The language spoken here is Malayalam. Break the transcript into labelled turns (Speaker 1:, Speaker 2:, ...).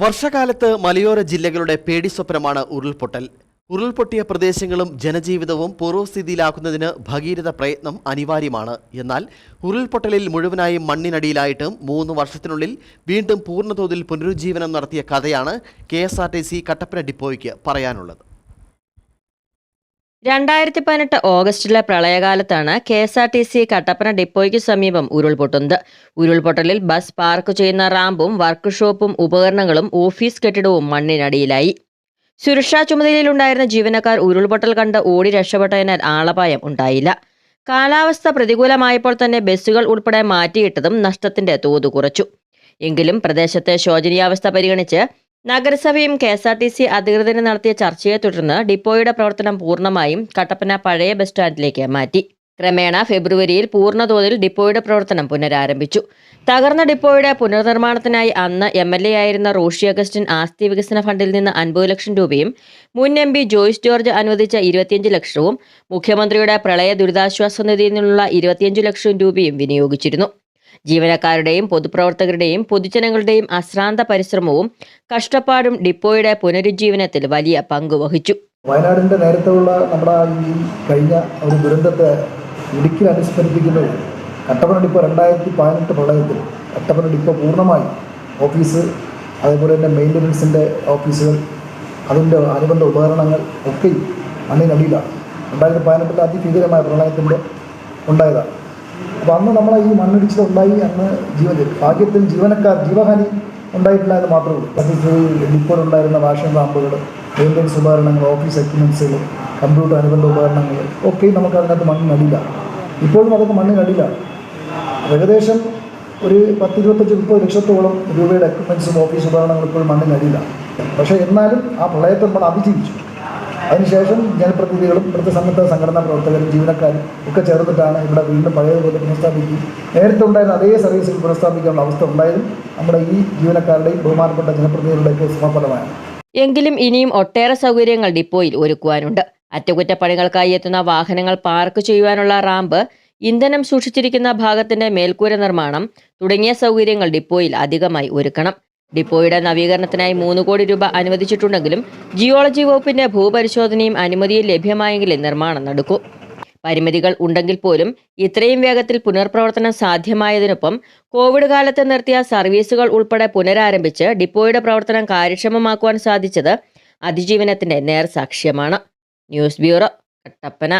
Speaker 1: വർഷകാലത്ത് മലയോര ജില്ലകളുടെ പേടിസ്വപ്നമാണ് ഉരുൾപൊട്ടൽ. ഉരുൾപൊട്ടിയ പ്രദേശങ്ങളും ജനജീവിതവും പൂർവസ്ഥിതിയിലാക്കുന്നതിന് ഭഗീരഥ പ്രയത്നം അനിവാര്യമാണ്. എന്നാൽ ഉരുൾപൊട്ടലിൽ മുഴുവനായും മണ്ണിനടിയിലായിട്ടും മൂന്ന് വർഷത്തിനുള്ളിൽ വീണ്ടും പൂർണതോതിൽ പുനരുജ്ജീവനം നടത്തിയ കഥയാണ് കെ കട്ടപ്പന ഡിപ്പോയ്ക്ക് പറയാനുള്ളത്.
Speaker 2: രണ്ടായിരത്തി പതിനെട്ട് ഓഗസ്റ്റിലെ പ്രളയകാലത്താണ് K S R T C Kattappana ഡിപ്പോയ്ക്ക് സമീപം ഉരുൾപൊട്ടുന്നത്. ഉരുൾപൊട്ടലിൽ ബസ് പാർക്ക് ചെയ്യുന്ന റാമ്പും വർക്ക്ഷോപ്പും ഉപകരണങ്ങളും ഓഫീസ് കെട്ടിടവും മണ്ണിനടിയിലായി. സുരക്ഷാ ചുമതലയിലുണ്ടായിരുന്ന ജീവനക്കാർ ഉരുൾപൊട്ടൽ കണ്ട് ഓടി രക്ഷപ്പെട്ടതിനാൽ ആളപായം ഉണ്ടായില്ല. കാലാവസ്ഥ പ്രതികൂലമായപ്പോൾ തന്നെ ബസ്സുകൾ ഉൾപ്പെടെ മാറ്റിയിട്ടതും നഷ്ടത്തിന്റെ തോത് കുറച്ചു. എങ്കിലും പ്രദേശത്തെ ശോചനീയാവസ്ഥ പരിഗണിച്ച് നഗരസഭയും K S R T C അധികൃതരും നടത്തിയ ചർച്ചയെ തുടർന്ന് ഡിപ്പോയുടെ പ്രവർത്തനം പൂർണമായും കട്ടപ്പന പഴയ ബസ് സ്റ്റാൻഡിലേക്ക് മാറ്റി. ക്രമേണ ഫെബ്രുവരിയിൽ പൂർണതോതിൽ ഡിപ്പോയുടെ പ്രവർത്തനം പുനരാരംഭിച്ചു. തകർന്ന ഡിപ്പോയുടെ പുനർനിർമ്മാണത്തിനായി അന്ന് എം എൽ എ ആയിരുന്ന റോഷി അഗസ്റ്റിൻ ആസ്തി വികസന ഫണ്ടിൽ നിന്ന് അൻപത് ലക്ഷം രൂപയും മുൻ എം പി ജോയ്സ് ജോർജ് അനുവദിച്ച ഇരുപത്തിയഞ്ച് ലക്ഷവും മുഖ്യമന്ത്രിയുടെ പ്രളയ ദുരിതാശ്വാസ നിധിയിൽ നിന്നുള്ള ഇരുപത്തിയഞ്ച് ലക്ഷം രൂപയും വിനിയോഗിച്ചിരുന്നു. ജീവനക്കാരുടെയും പൊതുപ്രവർത്തകരുടെയും പൊതുജനങ്ങളുടെയും അശ്രാന്ത പരിശ്രമവും കഷ്ടപ്പാടും ഡിപ്പോയുടെ പുനരുജ്ജീവനത്തിൽ വലിയ പങ്ക് വഹിച്ചു.
Speaker 3: വയനാടിന്റെ നേരത്തെയുള്ള നമ്മുടെ ഈ കഴിഞ്ഞ ഒരു ദുരന്തത്തെ ഇടുക്കി അനുസ്മരിപ്പിക്കുന്നത് കട്ടപ്പന ഡിപ്പോ രണ്ടായിരത്തി പതിനെട്ട് പ്രളയത്തിൽ കട്ടപ്പന ഡിപ്പോ പൂർണമായി ഓഫീസ് അതേപോലെ തന്നെ മെയിന്റനൻസിന്റെ ഓഫീസുകൾ അതിന്റെ അനുബന്ധ ഉപകരണങ്ങൾ ഒക്കെയും മണ്ണിനടിയിലാണ്. രണ്ടായിരത്തി പതിനെട്ടിലെ അതിഭീകരമായ പ്രളയത്തിന്റെ ഉണ്ടായതാണ്. അന്ന് നമ്മളെ ഈ മണ്ണിടിച്ചിൽ ഉണ്ടായി അന്ന് ജീവൻ ഭാഗ്യത്തിൽ ജീവനക്കാർ ജീവഹാനി ഉണ്ടായിട്ടില്ല എന്ന് മാത്രമേ ഉള്ളൂ. ഇപ്പോൾ ഉണ്ടായിരുന്ന വാഷിംഗ് പാമ്പുകൾ മെയിന്റെനൻസ് ഉപകരണങ്ങൾ ഓഫീസ് എക്യുപ്മെൻസുകൾ കമ്പ്യൂട്ടർ അനുബന്ധ ഉപകരണങ്ങൾ ഒക്കെ നമുക്ക് അതിനകത്ത് മണ്ണിനടിയില്ല ഇപ്പോഴും അതൊക്കെ മണ്ണ് മണ്ണിനടിയിലാണ് ഏകദേശം ഒരു പത്ത് ഇരുപത്തഞ്ച് മുപ്പത് ലക്ഷത്തോളം രൂപയുടെ എക്യുപ്മെൻസും ഓഫീസ് ഉപകരണങ്ങളും ഇപ്പോഴും മണ്ണിനടിയിലാണ് പക്ഷേ എന്നാലും ആ പ്രളയത്തെ നമ്മൾ അതിജീവിച്ചു. അതിനുശേഷം ജനപ്രതിനിധികളും ഇവിടുത്തെ സന്നദ്ധ സംഘടനാ പ്രവർത്തകരും ജീവനക്കാരും ഒക്കെ ചേർന്നിട്ടാണ് ഇവിടെ വീണ്ടും പഴയതുപോലെ പുനഃസ്ഥാപിക്കുകയും നേരത്തെ ഉണ്ടായിരുന്ന അതേ സർവീസുകൾ പുനഃസ്ഥാപിക്കാനുള്ള അവസ്ഥ ഉണ്ടായതും നമ്മുടെ ഈ ജീവനക്കാരുടെയും ബഹുമാനപ്പെട്ട ജനപ്രതിനിധികളുടെയൊക്കെ സമഫലമാണ്
Speaker 2: എങ്കിലും ഇനിയും ഒട്ടേറെ സൗകര്യങ്ങൾ ഡിപ്പോയിൽ ഒരുക്കുവാനുണ്ട്. അറ്റകുറ്റപ്പണികൾക്കായി എത്തുന്ന വാഹനങ്ങൾ പാർക്ക് ചെയ്യുവാനുള്ള റാമ്പ് ഇന്ധനം സൂക്ഷിച്ചിരിക്കുന്ന ഭാഗത്തിന്റെ മേൽക്കൂര നിർമ്മാണം തുടങ്ങിയ സൗകര്യങ്ങൾ ഡിപ്പോയിൽ അധികമായി ഒരുക്കണം. ഡിപ്പോയുടെ നവീകരണത്തിനായി മൂന്ന് കോടി രൂപ അനുവദിച്ചിട്ടുണ്ടെങ്കിലും ജിയോളജി വകുപ്പിന്റെ ഭൂപരിശോധനയും അനുമതിയും ലഭ്യമായെങ്കിലേ നിർമ്മാണം നടക്കൂ. പരിമിതികൾ ഉണ്ടെങ്കിൽ പോലും ഇത്രയും വേഗത്തിൽ പുനർപ്രവർത്തനം സാധ്യമായതിനൊപ്പം കോവിഡ് കാലത്ത് നിർത്തിയ സർവീസുകൾ ഉൾപ്പെടെ പുനരാരംഭിച്ച് ഡിപ്പോയുടെ പ്രവർത്തനം കാര്യക്ഷമമാക്കുവാൻ സാധിച്ചത് അതിജീവനത്തിന്റെ നേർസാക്ഷ്യമാണ്. News bureau Kattappana.